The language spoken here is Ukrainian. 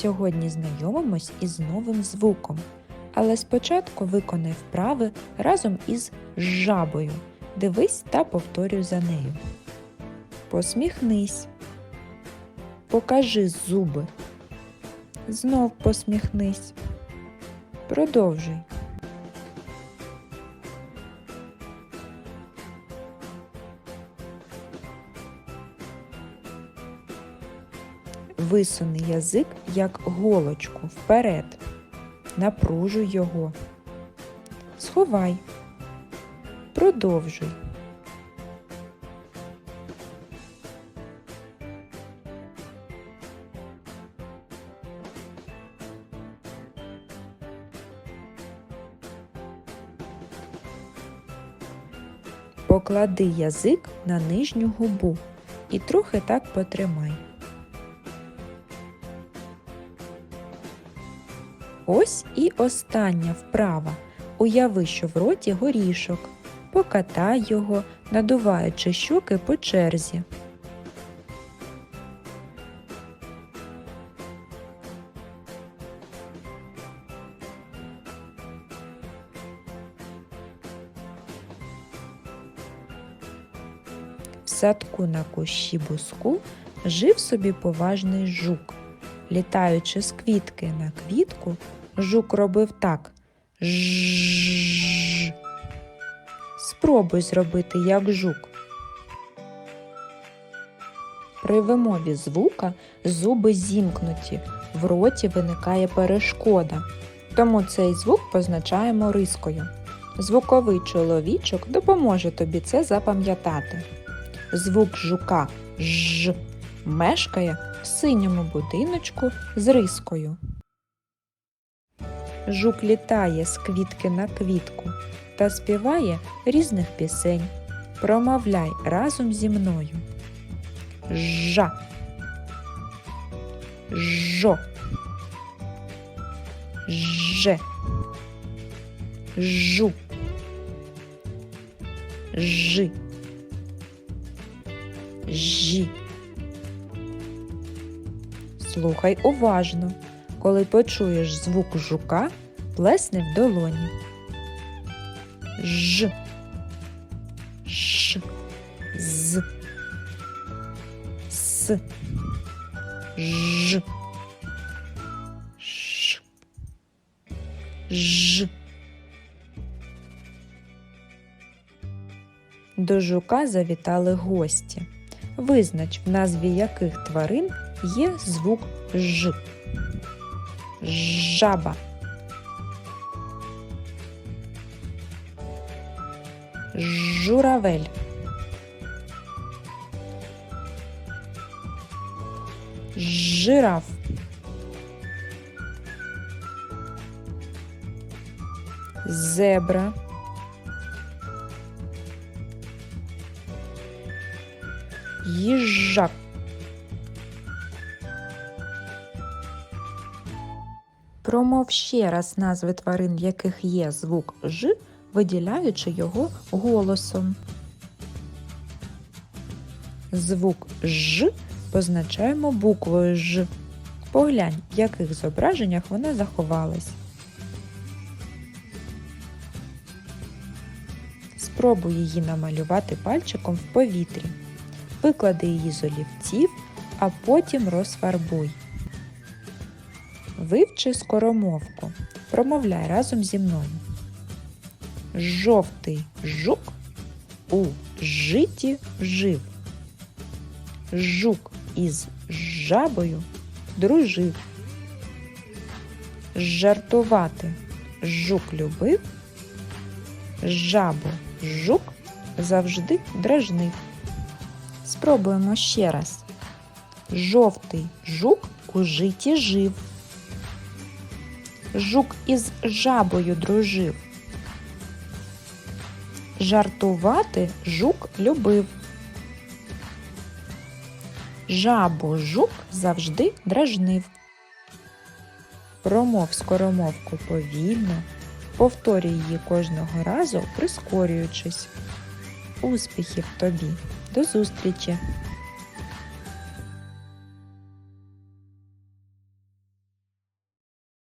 Сьогодні знайомимось із новим звуком. Але спочатку виконай вправи разом із жабою. Дивись та повторюй за нею. Посміхнись. Покажи зуби. Знов посміхнись. Продовжуй. Висуни язик як голочку вперед. Напружуй його. Сховай. Продовжуй. Поклади язик на нижню губу і трохи так потримай. Ось і остання вправа. Уяви, що в роті горішок. Покатай його, надуваючи щоки по черзі. В садку на кущі буску жив собі поважний жук. Літаючи з квітки на квітку, жук робив так. Жжж. Спробуй зробити як жук. При вимові звука зуби зімкнуті, в роті виникає перешкода. Тому цей звук позначаємо рискою. Звуковий чоловічок допоможе тобі це запам'ятати. Звук жука ж мешкає в синьому будиночку з рискою. Жук літає з квітки на квітку та співає різних пісень. Промовляй разом зі мною. Жа. Жо. Же. Жу. Жи. Жі. Слухай уважно. Коли почуєш звук жука, плесни в долоні. Ж. Ш. З. С. Ж. Ш. Ж. До жука завітали гості. Визнач, в назві яких тварин є звук Ж. Жаба. Журавель. Жираф. Зебра. Їжак. Промов ще раз назви тварин, в яких є звук Ж, виділяючи його голосом. Звук Ж позначаємо буквою Ж. Поглянь, в яких зображеннях вона заховалась. Спробуй її намалювати пальчиком в повітрі. Виклади її з олівців, а потім розфарбуй. Вивчи скоромовку. Промовляй разом зі мною. Жовтий жук у житі жив. Жук із жабою дружив. Жартувати жук любив. Жабу жук завжди дражнив. Спробуємо ще раз. Жовтий жук у житі жив. Жук із жабою дружив. Жартувати жук любив. Жабу жук завжди дражнив. Промов скоромовку повільно, повторюй її кожного разу, прискорюючись. Успіхів тобі! До зустрічі!